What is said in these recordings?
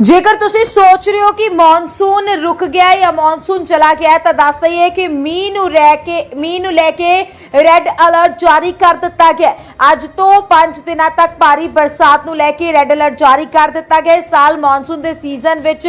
ਜੇਕਰ ਤੁਸੀਂ ਸੋਚ ਰਹੇ ਹੋ ਕਿ ਮੌਨਸੂਨ ਰੁਕ ਗਿਆ ਜਾਂ ਮੌਨਸੂਨ ਚਲਾ ਗਿਆ ਤਾਂ ਦੱਸ ਦਈਏ ਕਿ ਮੀਂਹ ਨੂੰ ਰਹਿ ਕੇ, ਮੀਂਹ ਨੂੰ ਲੈ ਕੇ ਰੈੱਡ ਅਲਰਟ ਜਾਰੀ ਕਰ ਦਿੱਤਾ ਗਿਆ ਅੱਜ ਤੋਂ 5 ਦਿਨਾਂ ਤੱਕ ਭਾਰੀ ਬਰਸਾਤ ਨੂੰ ਲੈ ਕੇ ਰੈੱਡ ਅਲਰਟ ਜਾਰੀ ਕਰ ਦਿੱਤਾ ਗਿਆ ਇਸ ਸਾਲ ਮੌਨਸੂਨ ਦੇ ਸੀਜ਼ਨ ਵਿੱਚ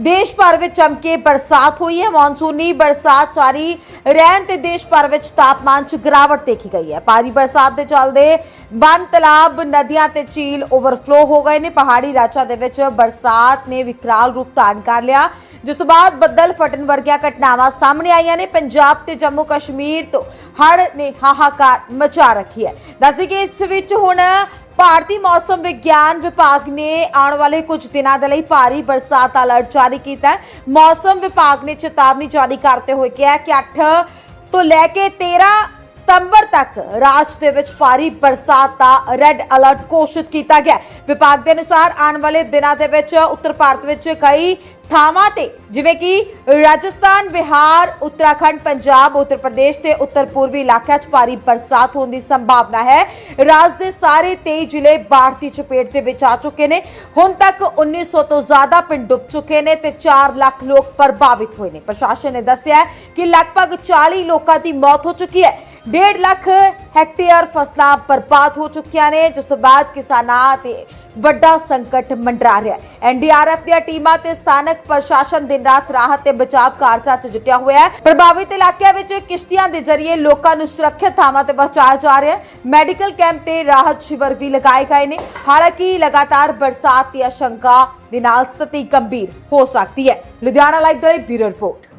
ਦੇਸ਼ ਭਰ ਵਿੱਚ ਚਮਕੇ ਬਰਸਾਤ ਹੋਈ ਹੈ। ਮੌਨਸੂਨੀ ਬਰਸਾਤ ਜਾਰੀ ਰਹਿਣ ਤੇ ਦੇਸ਼ ਭਰ ਵਿੱਚ ਤਾਪਮਾਨ 'ਚ ਗਿਰਾਵਟ ਦੇਖੀ ਗਈ ਹੈ। ਭਾਰੀ ਬਰਸਾਤ ਦੇ ਚੱਲਦੇ ਬੰਦ ਤਲਾਬ, ਨਦੀਆਂ ਤੇ ਝੀਲ ਓਵਰਫਲੋ ਹੋ ਗਏ ਨੇ। ਪਹਾੜੀ ਰਾਜਾਂ ਦੇ ਵਿੱਚ ਬਰਸਾਤ ਨੇ ਵਿਕਰਾਲ ਰੂਪ ਧਾਰਨ ਕਰ ਲਿਆ। ਜਿਸ ਤੋਂ ਬਾਅਦ ਬੱਦਲ ਫਟਣ ਵਰਗੀਆਂ ਘਟਨਾਵਾਂ ਸਾਹਮਣੇ ਆਈਆਂ ਨੇ। ਪੰਜਾਬ ਤੇ ਜੰਮੂ ਕਸ਼ਮੀਰ ਤੋਂ ਹੜ੍ਹ ਨੇ ਹਾਹਾਕਾਰ ਮਚਾ ਰੱਖੀ ਹੈ। ਦੱਸਦੇ ਕਿ ਇਸ ਵਿੱਚ ਹੁਣ ਭਾਰਤੀ ਮੌਸਮ ਵਿਗਿਆਨ ਵਿਭਾਗ ਨੇ ਆਉਣ ਵਾਲੇ ਕੁਝ ਦਿਨਾਂ ਦੇ ਲਈ ਭਾਰੀ ਬਰਸਾਤ ਅਲਰਟ ਜਾਰੀ ਕੀਤਾ ਹੈ। ਮੌਸਮ ਵਿਭਾਗ ਨੇ ਚੇਤਾਵਨੀ ਜਾਰੀ ਕਰਦੇ ਹੋਏ ਕਿਹਾ ਕਿ 8 ਤੋਂ ਲੈ ਕੇ 13 ਸਤੰਬਰ ਤੱਕ ਰਾਜ ਦੇ ਵਿੱਚ ਭਾਰੀ ਬਰਸਾਤ ਦਾ ਰੈੱਡ ਅਲਰਟ ਘੋਸ਼ਿਤ ਕੀਤਾ ਗਿਆ। ਵਿਭਾਗ ਦੇ ਅਨੁਸਾਰ ਆਉਣ ਵਾਲੇ ਦਿਨਾਂ ਦੇ ਵਿੱਚ ਉੱਤਰ ਭਾਰਤ ਵਿੱਚ ਕਈ ਥਾਵਾਂ ਤੇ, ਜਿਵੇਂ ਕਿ ਰਾਜਸਥਾਨ, ਬਿਹਾਰ, ਉੱਤਰਾਖੰਡ, ਪੰਜਾਬ, ਉੱਤਰ ਪ੍ਰਦੇਸ਼ ਤੇ ਉੱਤਰ ਪੂਰਬੀ ਇਲਾਕਿਆਂ 'ਚ ਭਾਰੀ ਬਰਸਾਤ ਹੋਣ ਦੀ ਸੰਭਾਵਨਾ ਹੈ। ਰਾਜ ਦੇ ਸਾਰੇ 23 ਜ਼ਿਲ੍ਹੇ ਬਾੜ ਦੀ ਚਪੇਟ ਦੇ ਵਿੱਚ ਆ ਚੁੱਕੇ ਨੇ। ਹੁਣ ਤੱਕ 1900 ਤੋਂ ਜ਼ਿਆਦਾ ਪਿੰਡ ਡੁੱਬ ਚੁੱਕੇ ਨੇ ਤੇ 4 ਲੱਖ ਲੋਕ ਪ੍ਰਭਾਵਿਤ ਹੋਏ ਨੇ। ਪ੍ਰਸ਼ਾਸਨ ਨੇ ਦੱਸਿਆ ਕਿ ਲਗਭਗ 40 ਲੋਕਾਂ ਦੀ ਮੌਤ ਹੋ ਚੁੱਕੀ ਹੈ। 1.5 ਲੱਖ ਹੈਕਟੇਅਰ ਫਸਲਾਂ ਬਰਬਾਦ ਹੋ ਚੁੱਕੀਆਂ ਨੇ, ਜਿਸ ਤੋਂ ਬਾਅਦ ਕਿਸਾਨਾਂ ਤੇ ਵੱਡਾ ਸੰਕਟ ਮੰਡਰਾ ਰਿਹਾ ਹੈ। ਐਨਡੀਆਰਐਫ ਦੀਆਂ ਟੀਮਾਂ ਤੇ ਸਥਾਨਕ ਪ੍ਰਸ਼ਾਸਨ ਦਿਨ ਰਾਤ ਰਾਹਤ ਤੇ ਬਚਾਅ ਕਾਰਜਾਂ 'ਚ ਜੁਟਿਆ ਹੋਇਆ ਹੈ। ਪ੍ਰਭਾਵਿਤ ਇਲਾਕਿਆਂ ਵਿੱਚ ਕਿਸ਼ਤੀਆਂ ਦੇ ਜ਼ਰੀਏ ਲੋਕਾਂ ਨੂੰ ਸੁਰੱਖਿਅਤ ਥਾਵਾਂ ਤੇ ਪਹੁੰਚਾਇਆ ਜਾ ਰਿਹਾ ਹੈ। ਮੈਡੀਕਲ ਕੈਂਪ ਤੇ ਰਾਹਤ ਸ਼ਿਵਰ ਵੀ ਲਗਾਏ ਗਏ ਨੇ। ਹਾਲਾਂਕਿ ਲਗਾਤਾਰ ਬਰਸਾਤ ਦੀ ਆਸ਼ੰਕਾ ਦੇ ਨਾਲ ਸਥਿਤੀ ਗੰਭੀਰ ਹੋ ਸਕਦੀ ਹੈ। ਲੁਧਿਆਣਾ ਲਾਈਵ ਦੇ ਬਿਊਰੋ ਰਿਪੋਰਟ।